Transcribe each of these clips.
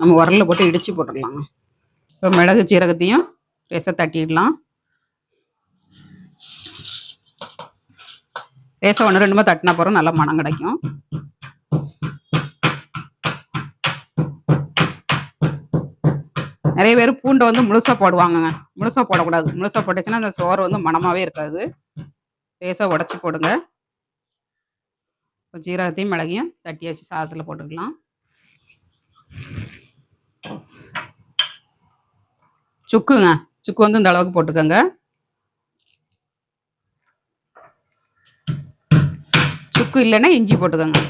நம்ம உரலில் போட்டு இடித்து போட்டுடலாங்க இப்போ மிளகு சீரகத்தையும் லேசாக தட்டிடலாம். லேசாக ஒன்று ரெண்டுமே தட்டினா போகிறோம் நல்லா மனம் கிடைக்கும். நிறைய பேர் பூண்டை வந்து முழுசாக போடுவாங்கங்க. முழுசாக போடக்கூடாது. முழுசாக போட்டுச்சுன்னா அந்த சோறு வந்து மணமாகவே இருக்காது. லேசாக உடச்சி போடுங்க. இப்போ ஜீரகத்தையும் மிளகையும் தட்டி வச்சு சாதத்தில் போட்டுக்கலாம். சுக்குங்க. சுக்கு வந்து இந்த அளவுக்கு போட்டுக்கோங்க. சுக்கு இல்லைன்னா இஞ்சி போட்டுக்கோங்க.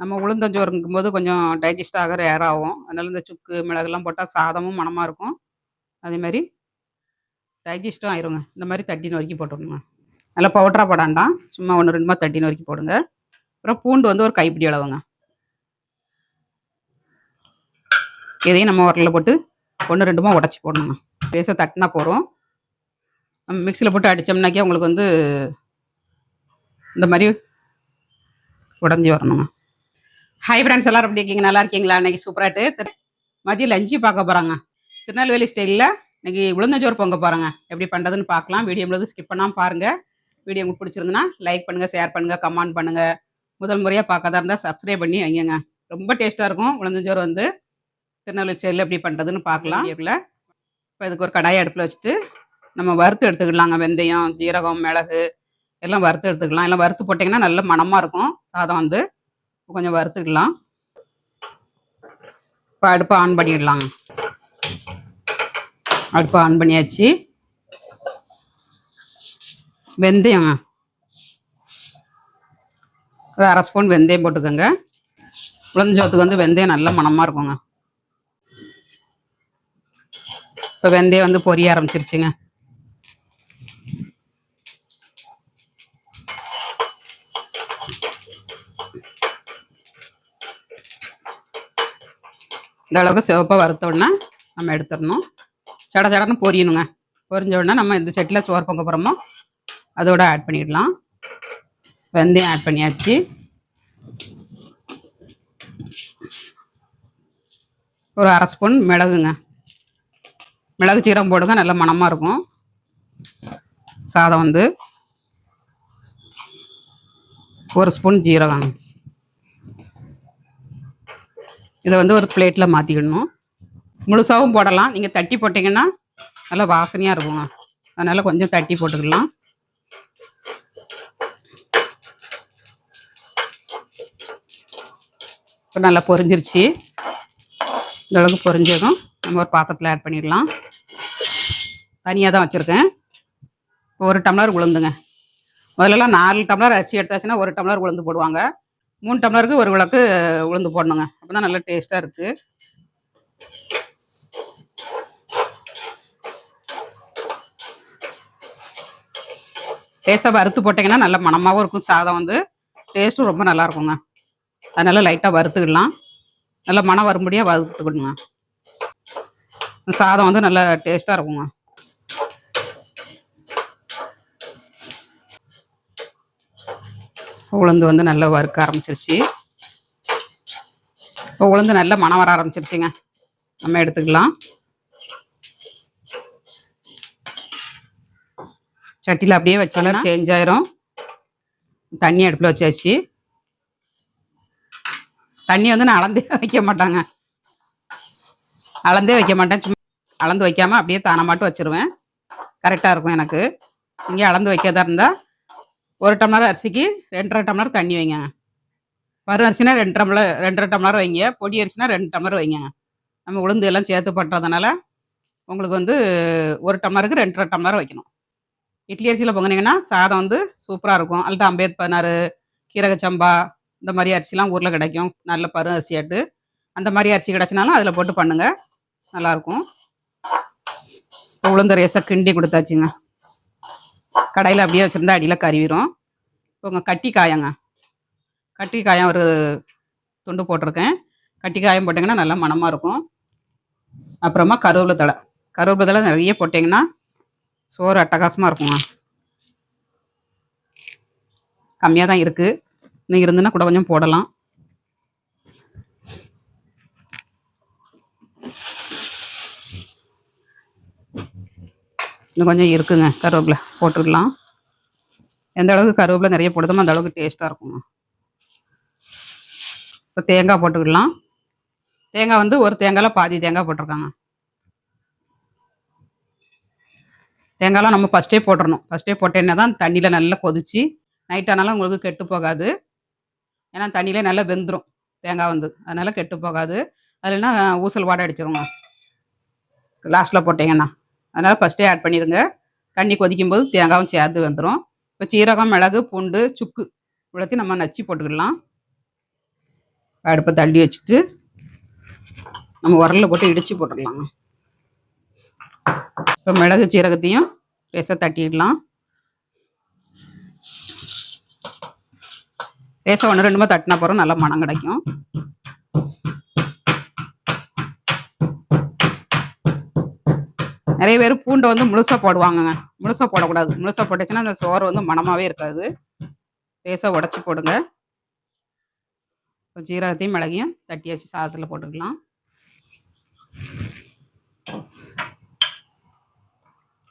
நம்ம உளுந்தஞ்சோறுங்கும் போது கொஞ்சம் டைஜஸ்ட் ஆகிற ஏர் ஆகும். அதனால இந்த சுக்கு மிளகுலாம் போட்டால் சாதமும் மணமாக இருக்கும். அதே மாதிரி டைஜஸ்ட்டும் ஆயிருங்க. இந்த மாதிரி தட்டி நொறுக்கி போட்டுருங்க நல்லா பவுட்ராக போடாண்டாம் சும்மா ஒன்று ரெண்டுமா தட்டி நொறுக்கி போடுங்க. அப்புறம் பூண்டு வந்து ஒரு கைப்பிடி அளவுங்க. இதையும் நம்ம உரலில் போட்டு ஒன்று ரெண்டுமா உடச்சி போடணுங்க லேசாக தட்டினா போகிறோம் நம்ம மிக்சியில் போட்டு அடித்தோம்னாக்கே உங்களுக்கு வந்து இந்த மாதிரி உடஞ்சி வரணுங்க ஹை ஃப்ரெண்ட்ஸ் எல்லாரும் எப்படி இருக்கீங்க? நல்லா இருக்கீங்களா? இன்னைக்கு சூப்பராகிட்டு மதியம் லஞ்சு பார்க்க போகிறாங்க திருநெல்வேலி ஸ்டைலில் இன்னைக்கு உளுந்தஞ்சோறு பொங்க போகிறாங்க எப்படி பண்ணுறதுன்னு பார்க்கலாம். வீடியோ முழுவதும் ஸ்கிப் பண்ணாமல் பாருங்கள் வீடியோ உங்களுக்கு பிடிச்சிருந்துன்னா லைக் பண்ணுங்கள் ஷேர் பண்ணுங்கள் கமெண்ட் பண்ணுங்கள் முதல் முறையாக பார்க்கறதா இருந்தால் சப்ஸ்கிரைப் பண்ணி வைங்கங்க. ரொம்ப டேஸ்ட்டாக இருக்கும் உளுந்தஞ்சோறு வந்து. திருநெல்வேலி ஸ்டைலில் எப்படி பண்ணுறதுன்னு பார்க்கலாம். வீடியோக்குள்ள இப்போ இதுக்கு ஒரு கடாயை அடுப்பில் வச்சுட்டு நம்ம வறுத்து எடுத்துக்கலாங்க. வெந்தயம் ஜீரகம் மிளகு எல்லாம் வறுத்து எடுத்துக்கலாம். எல்லாம் வறுத்து போட்டிங்கன்னா நல்ல மணமாக இருக்கும். சாதம் வந்து கொஞ்சம் வறுத்துக்கலாம். இப்போ அடுப்பை ஆன் பண்ணிடலாங்க. அடுப்பை ஆன் பண்ணியாச்சு. வெந்தயங்க. ஒரு அரை ஸ்பூன் வெந்தயம் போட்டுக்கோங்க. உளுந்தஞ்சோத்துக்கு வந்து வெந்தயம் நல்ல மணமாக இருக்குங்க. இப்போ வெந்தயம் வந்து பொரிய ஆரம்பிச்சிருச்சுங்க. இந்த அளவுக்கு சிவப்பாக வறுத்தோடனே நம்ம எடுத்துடணும். சட சடன்னு பொரியணுங்க. பொரிஞ்ச உடனே நம்ம இந்த செட்டில் சோறு பொங்க போகிறோமோ அதோட ஆட் பண்ணிடலாம். வெந்தயம் ஆட் பண்ணியாச்சு. ஒரு அரை ஸ்பூன் மிளகுங்க. மிளகு சீரகம் போடுங்க நல்ல மணமாக இருக்கும். சாதம் வந்து ஒரு ஸ்பூன் ஜீரகம். இதை வந்து ஒரு பிளேட்டில் மாற்றிக்கணும் முழுசாகவும் போடலாம். நீங்கள் தட்டி போட்டிங்கன்னா நல்லா வாசனையாக இருக்குங்க. அதனால் கொஞ்சம் தட்டி போட்டுக்கலாம். இப்போ நல்லா பொரிஞ்சிருச்சு. இந்தளவுக்கு பொரிஞ்சதும் நம்ம ஒரு பாத்திரத்தில் ஆட் பண்ணிடலாம். தனியாக தான் வச்சுருக்கேன். ஒரு டம்ளர் உளுந்துங்க. முதல்லலாம் நாலு டம்ளர் அரிசி எடுத்தாச்சுன்னா ஒரு டம்ளர் உளுந்து போடுவாங்க. மூணு டம்ளருக்கு ஒரு விளக்கு உளுந்து போடணுங்க. அப்போ தான் நல்லா டேஸ்ட்டாக இருக்குது லேசாக வறுத்து போட்டிங்கன்னா நல்ல மணமாகவும் இருக்கும். சாதம் வந்து டேஸ்ட்டும் ரொம்ப நல்லா இருக்குங்க. அதனால் லைட்டாக வறுத்துக்கிடலாம் நல்லா மனம் வரும்படியாக வறுத்துக்கணுங்க. சாதம் வந்து நல்லா டேஸ்ட்டாக இருக்குங்க. உளுந்து வந்து நல்லா வறுக்க ஆரம்பிச்சிருச்சு. இப்போ உளுந்து நல்லா மணம் வர ஆரம்பிச்சிருச்சுங்க. நம்ம எடுத்துக்கலாம். சட்டியில் அப்படியே வச்சாலும் சேஞ்ச் ஆயிரும். தண்ணி அடுப்பில் வச்சாச்சு. தண்ணி வந்து நான் அளந்தே வைக்க மாட்டாங்க. அளந்தே வைக்க மாட்டேன். சும்மா அளந்து வைக்காம அப்படியே தானே மட்டும் வச்சிருவேன் கரெக்டாக இருக்கும் எனக்கு. நீங்கள் அளந்து வைக்கிறதா இருந்தால் ஒரு டம்ளர் அரிசிக்கு ரெண்டரை டம்ளர் தண்ணி வைங்க. வரும் அரிசினா ரெண்டு டம்ளர் ரெண்டரை டம்ளர் வைங்க. பொடி அரிசினா ரெண்டு டம்ளர் வைங்க. நம்ம உளுந்து எல்லாம் சேர்த்து பண்ணுறதுனால உங்களுக்கு வந்து ஒரு டம்ளருக்கு ரெண்டரை டம்ளர் வைக்கணும். இட்லி அரிசியில் பொங்குனீங்கன்னா சாதம் வந்து சூப்பராக இருக்கும். அல்லது அம்பேத் பதினாறு கீரக சம்பா இந்த மாதிரி அரிசிலாம் ஊரில் கிடைக்கும். நல்ல பரு அரிசியாட்டு அந்த மாதிரி அரிசி கிடச்சினாலும் அதில் போட்டு பண்ணுங்கள் நல்லாயிருக்கும் உளுந்த ரேசை கிண்டி கொடுத்தாச்சுங்க. கடையில் அப்படியே வச்சுருந்தா அடியில் கருவிரும். இப்போங்க கட்டிக்காயங்க. கட்டிக்காயம் ஒரு துண்டு போட்டிருக்கேன். கட்டிக்காயம் போட்டிங்கன்னா நல்லா மனமாக இருக்கும். அப்புறமா கருவேப்பிலை தலை கருவேப்பிலை தலை நிறைய போட்டிங்கன்னா சோறு அட்டகாசமாக இருக்குங்க. கம்மியாக தான் இருக்குது இன்னும் இருந்துன்னா கூட கொஞ்சம் போடலாம். இன்னும் கொஞ்சம் இருக்குங்க. கருவேப்பிலை போட்டுடலாம் எந்த அளவுக்கு கருவேப்பிலை நிறைய போடுதோமோ அந்த அளவுக்கு டேஸ்ட்டாக இருக்குங்க இப்போ தேங்காய் போட்டுக்கலாம். தேங்காய் வந்து ஒரு தேங்காயில் பாதி தேங்காய் போட்டிருக்காங்க. தேங்காய்லாம் நம்ம ஃபஸ்ட்டே போட்டுடணும் ஃபஸ்ட்டே போட்டேன்னா தான் தண்ணியில் நல்லா கொதிச்சு நைட் ஆனாலும் உங்களுக்கு கெட்டு போகாது. ஏன்னா தண்ணியிலே நல்லா வெந்துடும் தேங்காய் வந்து. அதனால் கெட்டு போகாது. அதுலனா ஊசல் வாடை அடிச்சிருங்க லாஸ்ட்டில் போட்டிங்கன்னா. அதனால் ஃபஸ்ட்டே ஆட் பண்ணிடுங்க. தண்ணி கொதிக்கும் போது தேங்காயும் சேர்த்து வந்துடும் இப்போ சீரகம் மிளகு பூண்டு சுக்கு இவ்வளோத்தையும் நம்ம நச்சு போட்டுக்கலாம் அடுப்பை தள்ளி வச்சுட்டு நம்ம உரலில் போட்டு இடித்து போட்டுடலாங்க. இப்போ மிளகு சீரகத்தையும் லேசாக தட்டிடலாம். லேசாக ஒன்று ரெண்டுமா தட்டினா போகிறோம் நல்லா மனம் கிடைக்கும். நிறைய பேர் பூண்டை வந்து முழுசாக போடுவாங்கங்க. முழுசாக போடக்கூடாது. முழுசாக போட்டுச்சுன்னா அந்த சோறு வந்து மணமாகவே இருக்காது. லேசாக உடச்சி போடுங்க. ஜீரகத்தையும் மிளகையும் தட்டி வச்சு சாதத்தில் போட்டுக்கலாம்.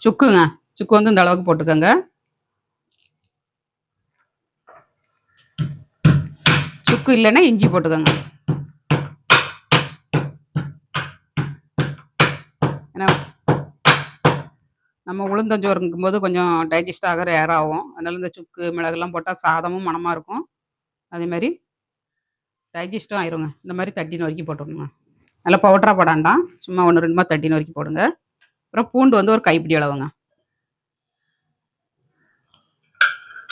சுக்குங்க. சுக்கு வந்து இந்த அளவுக்கு போட்டுக்கோங்க. சுக்கு இல்லைன்னா இஞ்சி போட்டுக்கோங்க. நம்ம உளுந்தஞ்சோறுங்கும் போது கொஞ்சம் டைஜஸ்ட் ஆக ரேர் ஆகும். அதனால இந்த சுக்கு மிளகுலாம் போட்டால் சாதமும் மணமாக இருக்கும். அதே மாதிரி டைஜஸ்ட்டும் ஆயிருங்க. இந்த மாதிரி தட்டி நொறுக்கி போட்டுருங்க நல்லா பவுட்ரா போடாண்டாம் சும்மா ஒன்று ரெண்டுமா தட்டி நொறுக்கி போடுங்க. அப்புறம் பூண்டு வந்து ஒரு கைப்பிடி அளவுங்க.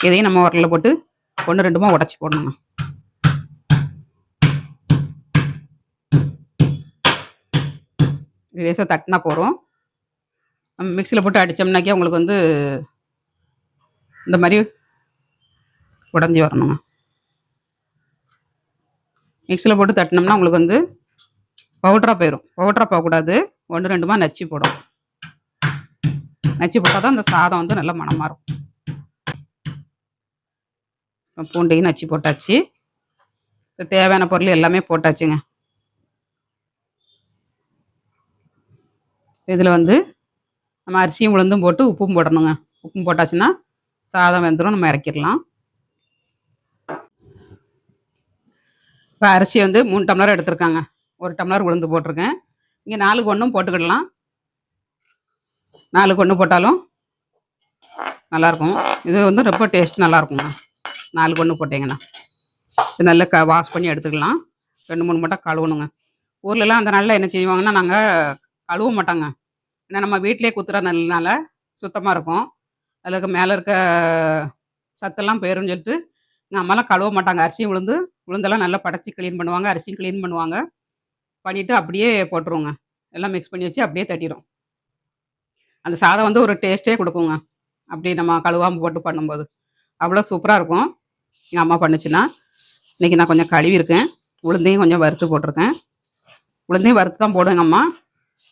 இதையும் நம்ம உரலில் போட்டு ஒன்று ரெண்டுமா உடச்சி போடணுங்க. லேசாக தட்டினா போகிறோம் மிக்சியில் போட்டு அடித்தோம்னாக்கே உங்களுக்கு வந்து இந்த மாதிரி உடஞ்சி வரணுங்க. மிக்சியில் போட்டு தட்டினோம்னா உங்களுக்கு வந்து பவுட்ரா போயிடும் பவுட்ரா போகக்கூடாது. ஒன்று ரெண்டுமா நச்சு போடும். நச்சு போட்டால் தான் அந்த சாதம் வந்து நல்லா மணமாக இருக்கும். பூண்டையும் நச்சு போட்டாச்சு. இப்போ தேவையான பொருள் எல்லாமே போட்டாச்சுங்க. இதில் வந்து நம்ம அரிசியும் உளுந்தும் போட்டு உப்பும் போடணுங்க. உப்பும் போட்டாச்சுன்னா சாதம் வெந்துடும் நம்ம இறக்கிடலாம். இப்போ அரிசி வந்து மூணு டம்ளர் எடுத்திருக்காங்க. ஒரு டம்ளர் உளுந்து போட்டிருக்கேன். இங்கே நாலுக்கு ஒன்றும் போட்டுக்கிடலாம். நாலுக்கு ஒன்று போட்டாலும் நல்லாயிருக்கும். இது வந்து ரொம்ப டேஸ்ட் நல்லாயிருக்குங்க. நாலுக்கு ஒன்று போட்டிங்கன்னா. இது நல்லா க வாஷ் பண்ணி எடுத்துக்கலாம். ரெண்டு மூணு மட்டும் கழுவணுங்க. ஊர்லலாம் அந்த நாளில் என்ன செய்வாங்கன்னா நாங்கள் கழுவ மாட்டாங்க. ஏன்னா நம்ம வீட்டிலே குத்துற நெல்லுனால சுத்தமாக இருக்கும். அதில் மேலே இருக்க சத்தெல்லாம் போயிரும்னு சொல்லிட்டு எங்கள் அம்மாலாம் கழுவ மாட்டாங்க. அரிசியும் உளுந்து உளுந்தெல்லாம் நல்லா படைச்சி க்ளீன் பண்ணுவாங்க. அரிசியும் க்ளீன் பண்ணுவாங்க. பண்ணிவிட்டு அப்படியே போட்டுருவோங்க. எல்லாம் மிக்ஸ் பண்ணி வச்சு அப்படியே தட்டிடும் அந்த சாதம் வந்து ஒரு டேஸ்ட்டே கொடுக்குங்க. அப்படி நம்ம கழுவாமல் போட்டு பண்ணும்போது. அவ்வளோ சூப்பராக இருக்கும். எங்கள் அம்மா பண்ணுச்சுன்னா. இன்றைக்கி நான் கொஞ்சம் கழுவி இருக்கேன் உளுந்தையும் கொஞ்சம் வறுத்து போட்டிருக்கேன். உளுந்தையும் வறுத்து தான் போடுவேங்க அம்மா.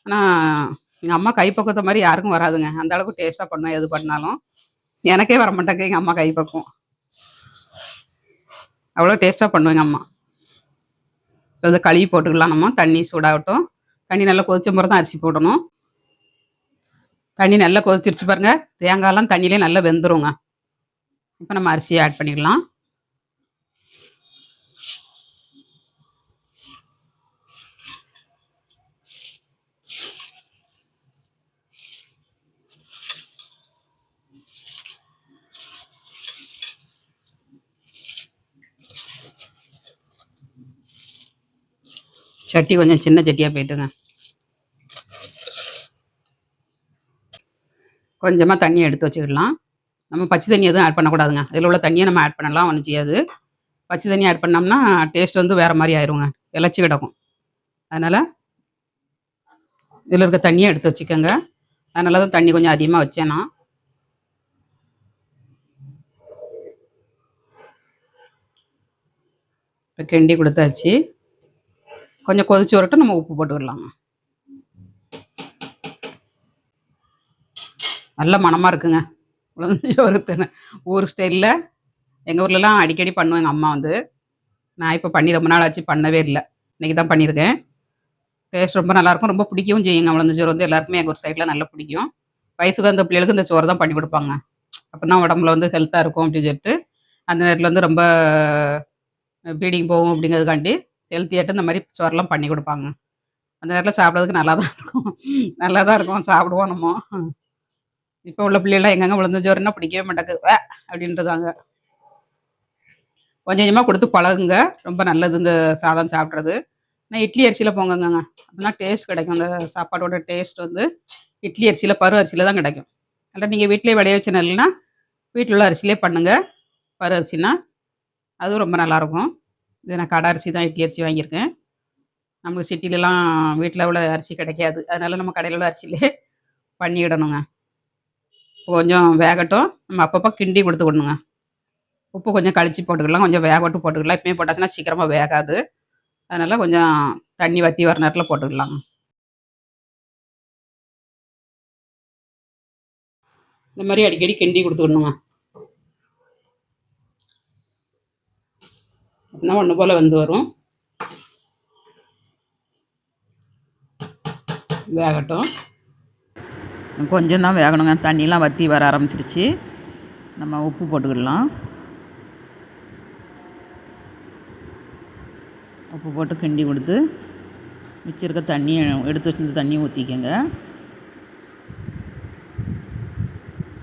ஆனால் எங்கள் அம்மா கைப்பக்குவத்தை மாதிரி யாருக்கும் வராதுங்க. அந்த அளவுக்கு டேஸ்ட்டாக பண்ணுவேன் எது பண்ணாலும். எனக்கே வர மாட்டேங்க எங்கள் அம்மா கைப்பக்குவம். அவ்வளோ டேஸ்ட்டாக பண்ணுவேங்க அம்மா. அது கழுவி போட்டுக்கலாம் நம்ம தண்ணி சூடாகட்டும். தண்ணி நல்லா கொதிச்ச முறை தான் அரிசி போடணும். தண்ணி நல்லா கொதிச்சிருச்சு பாருங்கள் தேங்காயெல்லாம் தண்ணியிலே நல்லா வெந்துருங்க. இப்போ நம்ம அரிசியை ஆட் பண்ணிக்கலாம் சட்டி கொஞ்சம் சின்ன சட்டியாக போயிட்டுங்க. கொஞ்சமாக தண்ணி எடுத்து வச்சுக்கிடலாம். நம்ம பச்சை தண்ணி எதுவும் ஆட் பண்ணக்கூடாதுங்க. இதில் உள்ள தண்ணியை நம்ம ஆட் பண்ணலாம் ஒன்றும் செய்யாது. பச்சை தண்ணி ஆட் பண்ணோம்னா டேஸ்ட் வந்து வேறு மாதிரி ஆயிருங்க. இலச்சி கிடக்கும். அதனால் இதில் இருக்க தண்ணியை எடுத்து வச்சுக்கோங்க. அதனால தான் தண்ணி கொஞ்சம் அதிகமாக வச்சேன் நான் இப்போ கிண்டி கொடுத்தாச்சு. கொஞ்சம் கொதிச்சு வரட்டும் நம்ம உப்பு போட்டு போட்டுக்கிடலாம் நல்ல மனமாக இருக்குங்க. உளுந்தஞ்சோறு ஊர் ஸ்டைலில் எங்கள் ஊர்லலாம் அடிக்கடி பண்ணுவேன் எங்கள் அம்மா வந்து. நான் இப்போ பண்ணி ரொம்ப நாள் ஆச்சு பண்ணவே இல்லை. இன்றைக்கி தான் பண்ணியிருக்கேன் டேஸ்ட் ரொம்ப நல்லாயிருக்கும் ரொம்ப பிடிக்கவும் செய்யுங்க. உளுந்தஞ்சோறு வந்து எல்லாருக்குமே எங்கள் ஊர் சைடில் நல்லா பிடிக்கும். வயசுக்கு அந்த பிள்ளைகளுக்கு இந்த சோறு தான் பண்ணி கொடுப்பாங்க. அப்போ தான் உடம்புல வந்து ஹெல்த்தாக இருக்கும் அப்படின்னு சொல்லிட்டு அந்த நேரத்தில் வந்து ரொம்ப பீடிங் போகும் அப்படிங்கிறதுக்காண்டி ஹெல்த்தியாட்டு இந்த மாதிரி சோறெல்லாம் பண்ணி கொடுப்பாங்க. அந்த நேரத்தில் சாப்பிட்றதுக்கு நல்லா தான் இருக்கும். நல்லா தான் இருக்கும். சாப்பிடுவோம் நம்ம. இப்போ உள்ள பிள்ளைகள்லாம் எங்கெங்க விழுந்த சோறுன்னா பிடிக்கவே மாட்டேங்குது அப்படின்றதாங்க கொஞ்சம் கொஞ்சமாக கொடுத்து பழகுங்க. ரொம்ப நல்லது இந்த சாதம் சாப்பிட்றது. நான் இட்லி அரிசியில் போங்கங்க அப்படின்னா டேஸ்ட் கிடைக்கும். அந்த சாப்பாடோட டேஸ்ட் வந்து இட்லி அரிசியில் பரு அரிசியில் தான் கிடைக்கும். அல்ல நீங்கள் வீட்டிலே விளைய வச்ச இல்லைன்னா வீட்டில் உள்ள அரிசியிலே பண்ணுங்கள் பரு அரிசினா அதுவும் ரொம்ப நல்லாயிருக்கும் இது நான் கடை அரிசி தான் இட்லி அரிசி வாங்கியிருக்கேன். நமக்கு சிட்டிலலாம் வீட்டில் உள்ள அரிசி கிடைக்காது. அதனால நம்ம கடையில் உள்ள அரிசியிலே பண்ணிவிடணுங்க கொஞ்சம் வேகட்டும். நம்ம அப்பப்போ கிண்டி கொடுத்துக்கணுங்க உப்பு கொஞ்சம் கழிச்சு போட்டுக்கலாம். கொஞ்சம் வேகட்டும் போட்டுக்கலாம். இப்போயே போட்டாச்சுன்னா சீக்கிரமாக வேகாது. அதனால் கொஞ்சம் தண்ணி வற்றி வர நேரத்தில் போட்டுக்கலாம். இந்த மாதிரி அடிக்கடி கிண்டி கொடுத்துக்கணுங்க அப்படின்னா ஒன்று போல் வந்து வரும். வேகட்டும். கொஞ்சம் தான் வேகணுங்க. தண்ணியெலாம் வற்றி வர ஆரம்பிச்சிருச்சு. நம்ம உப்பு போட்டுக்கிடலாம். உப்பு போட்டு கிண்டி கொடுத்து மிச்சம் இருக்க தண்ணியை எடுத்து வச்சிருந்த தண்ணியை ஊற்றிக்கங்க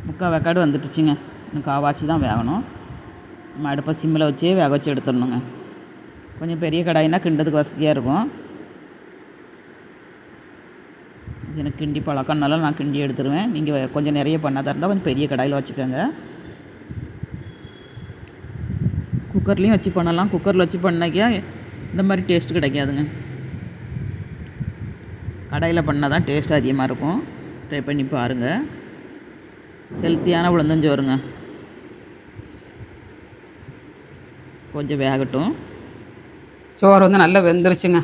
முக்கால் வேக்காடு வந்துட்டுச்சுங்க எனக்கு ஆவாசி தான் வேகணும். நம்ம அடுப்பை சிம்மில் வச்சு வேக வச்சு எடுத்துடணுங்க. கொஞ்சம் பெரிய கடாயினா கிண்டதுக்கு வசதியாக இருக்கும். எனக்கு கிண்டி பழக்கம்னால நான் கிண்டி எடுத்துருவேன். நீங்கள் கொஞ்சம் நிறைய பண்ணாதான் இருந்தால் கொஞ்சம் பெரிய கடாயில் வச்சுக்கோங்க. குக்கர்லேயும் வச்சு பண்ணலாம். குக்கரில் வச்சு பண்ணாக்கியா இந்த மாதிரி டேஸ்ட் கிடைக்காதுங்க. கடாயில் பண்ணால் தான் டேஸ்ட் அதிகமாக இருக்கும். ட்ரை பண்ணி பாருங்கள் ஹெல்த்தியான உளுந்தஞ்சோறுங்க. கொஞ்சம் வேகட்டும். சோறு வந்து நல்லா வெந்துருச்சுங்க.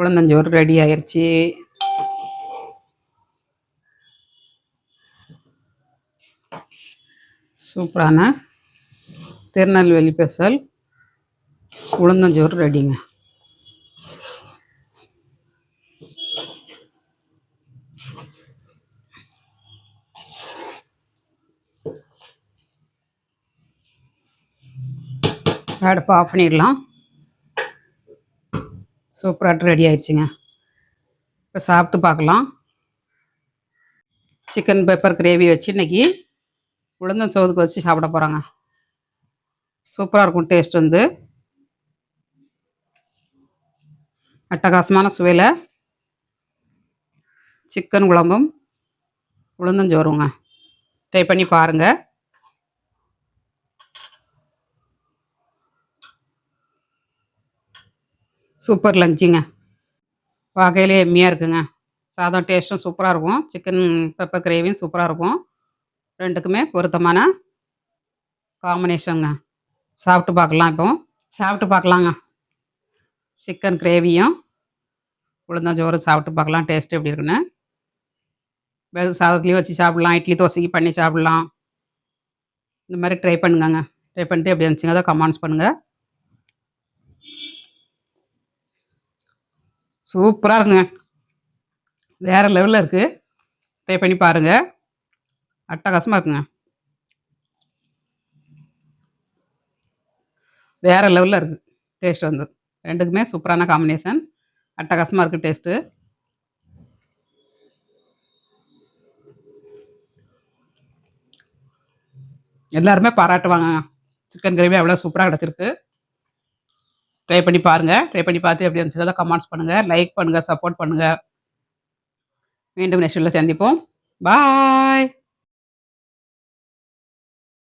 உளுந்தஞ்சோறு ரெடி ஆயிடுச்சு சூப்பரான திருநெல்வேலி பெசல் உளுந்தஞ்சோறு ரெடிங்க அடுப்பை ஆஃப் பண்ணிடலாம். சூப்பராக ரெடி ஆயிடுச்சுங்க. இப்போ சாப்பிட்டு பார்க்கலாம். சிக்கன் பெப்பர் கிரேவி வச்சு இன்னைக்கு உளுந்தம் சோதுக்கு வச்சு சாப்பிட போகிறாங்க சூப்பராக இருக்கும் டேஸ்ட் வந்து. அட்டகாசமான சுவையில் சிக்கன் குழம்பும் உளுந்தஞ்சோறுங்க ட்ரை பண்ணி பாருங்கள் சூப்பர் லஞ்சுங்க. வகையிலே எம்மியாக இருக்குங்க. சாதம் டேஸ்ட்டும் சூப்பராக இருக்கும். சிக்கன் பெப்பர் கிரேவியும் சூப்பராக இருக்கும். ரெண்டுக்குமே பொருத்தமான காம்பினேஷனுங்க சாப்பிட்டு பார்க்கலாம் இப்போ. சாப்பிட்டு பார்க்கலாங்க. சிக்கன் கிரேவியும் உளுந்தஞ்சோறு சாப்பிட்டு பார்க்கலாம். டேஸ்ட்டு எப்படி இருக்குன்னு. வெறும் சாதத்துலேயும் வச்சு சாப்பிட்லாம். இட்லி தோசைக்கு பண்ணி சாப்பிட்லாம். இந்த மாதிரி ட்ரை பண்ணுங்கங்க. ட்ரை பண்ணிட்டு எப்படி இருந்துச்சுங்க அதை கமெண்ட்ஸ் பண்ணுங்கள் சூப்பராக இருக்குங்க. வேறு லெவலில் இருக்குது ட்ரை பண்ணி பாருங்கள் அட்டகாசமாக இருக்குங்க. வேறு லெவலில் இருக்குது டேஸ்ட் வந்து. ரெண்டுக்குமே சூப்பரான காம்பினேஷன் அட்டகாசமாக இருக்குது டேஸ்ட்டு எல்லாருமே பாராட்டுவாங்க. சிக்கன் கிரேவி அவ்வளோ சூப்பராக கிடச்சிருக்கு. ட்ரை பண்ணி பாருங்கள் ட்ரை பண்ணி பார்த்து எப்படி இருந்துச்சு கமெண்ட்ஸ் பண்ணுங்கள் லைக் பண்ணுங்கள் சப்போர்ட் பண்ணுங்கள் மீண்டும் நெக்ஸ்ட்டில் சந்திப்போம். பாய்